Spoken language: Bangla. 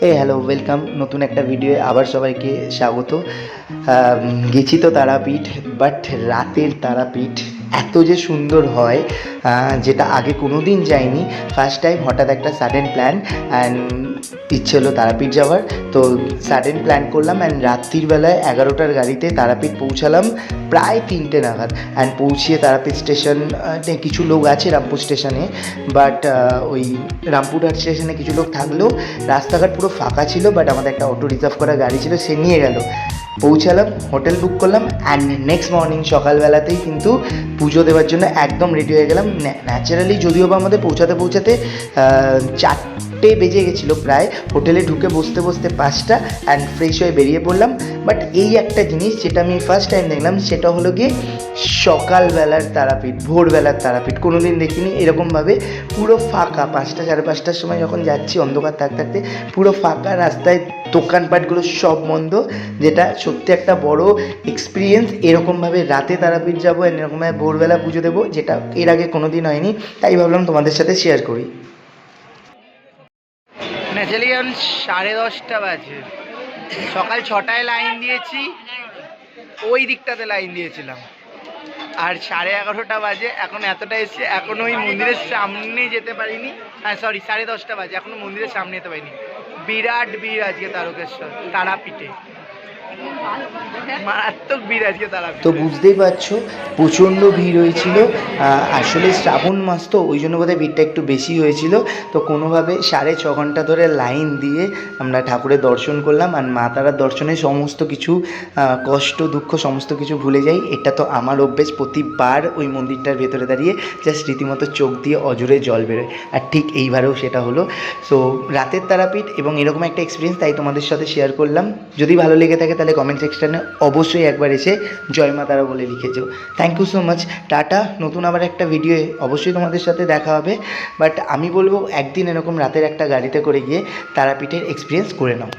এই হ্যালো ওয়েলকাম নতুন একটা ভিডিওয়ে আবার সবাইকে স্বাগত। গেছি তো তারাপীঠ বাট রাতের তারাপীঠ এত যে সুন্দর হয় যেটা আগে কোনো দিন যাইনি ফার্স্ট টাইম হঠাৎ একটা সাডেন প্ল্যান অ্যান্ড ইচ্ছে হলো তারাপীঠ যাওয়ার। তো সাডেন প্ল্যান করলাম অ্যান্ড রাত্রির বেলায় এগারোটার গাড়িতে তারাপীঠ পৌঁছালাম প্রায় তিনটে নাগাদ। অ্যান্ড পৌঁছিয়ে তারাপীঠ স্টেশন কিছু লোক আছে রামপুর স্টেশনে বাট ওই রামপুরহাট স্টেশনে কিছু লোক থাকলেও রাস্তাঘাট পুরো ফাঁকা ছিল বাট আমাদের একটা অটো রিজার্ভ করা গাড়ি ছিল, সে নিয়ে গেল। পৌঁছালাম হোটেল বুক করলাম অ্যান্ড নেক্সট মর্নিং সকালবেলাতেই কিন্তু পুজো দেওয়ার জন্য একদম রেডি হয়ে গেলাম। ন্যাচারালি যদিও বা আমাদের পৌঁছাতে পৌঁছাতে আহ, চারটে বেজে গেছিল প্রায়। হোটেলে ঢুকে বসতে বসতে পাঁচটা অ্যান্ড ফ্রেশ হয়ে বেরিয়ে পড়লাম। বাট এই একটা জিনিস যেটা আমি ফার্স্ট টাইম দেখলাম, সেটা হলো গিয়ে সকালবেলার তারাপীঠ, ভোরবেলার তারাপীঠ। কোনো দিন দেখিনি, এরকমভাবে পুরো ফাঁকা। পাঁচটা, সাড়ে পাঁচটার সময় যখন যাচ্ছি, অন্ধকার থাকতে থাকতে, পুরো ফাঁকা রাস্তায় দোকানপাটগুলো সব বন্ধ, যেটা সত্যি একটা বড় এক্সপিরিয়েন্স এরকমভাবে রাতে তারাপীঠ যাব, এরকমভাবে ভোরবেলা পুজো দেবো, যেটা এর আগে কোনো দিন হয়নি। তাই ভাবলাম তোমাদের সাথে শেয়ার করি। ন্যাচারালি এখন সাড়ে দশটা বাজে। সকাল ছটায় লাইন দিয়েছি, ওই দিকটাতে লাইন দিয়েছিলাম। আর সাড়ে এগারোটা বাজে, এখন এতটা এসছে এখন ওই মন্দিরের সামনে যেতে পারিনি। হ্যাঁ সরি সাড়ে দশটা বাজে, এখনও মন্দিরের সামনে যেতে পারিনি। বিরাট ভিড় আজকে তারকেশ্বর, তারাপীঠে। তো বুঝতেই পারছ, প্রচণ্ড ভিড় হয়েছিল। আসলে শ্রাবণ মাস তো, ওই জন্য বোধহয় ভিড়টা একটু বেশি হয়েছিল। তো কোনোভাবে সাড়ে ছ ঘণ্টা ধরে লাইন দিয়ে আমরা ঠাকুরের দর্শন করলাম, আর মা তারার দর্শনে সমস্ত কিছু কষ্ট, দুঃখ, সমস্ত কিছু ভুলে যাই। এটা তো আমার অভ্যেস, প্রতিবার ওই মন্দিরটার ভেতরে দাঁড়িয়ে জাস্ট রীতিমতো চোখ দিয়ে অজরে জল বেরোয়। আর ঠিক এইবারেও সেটা হলো। সো রাতের তারাপীঠ এবং এরকম একটা এক্সপিরিয়েন্স তাই তোমাদের সাথে শেয়ার করলাম। যদি ভালো লেগে থাকে, তাহলে কমেন্ট সেকশানে অবশ্যই একবার এসে জয় মা তারা বলে লিখে যেও thank you so much tata. নতুন আবার একটা ভিডিও অবশ্যই তোমাদের সাথে দেখা হবে। বাট আমি বলব, একদিন এরকম রাতের একটা গাড়িতে করে গিয়ে তারাপীঠের এক্সপিরিয়েন্স করে নাও।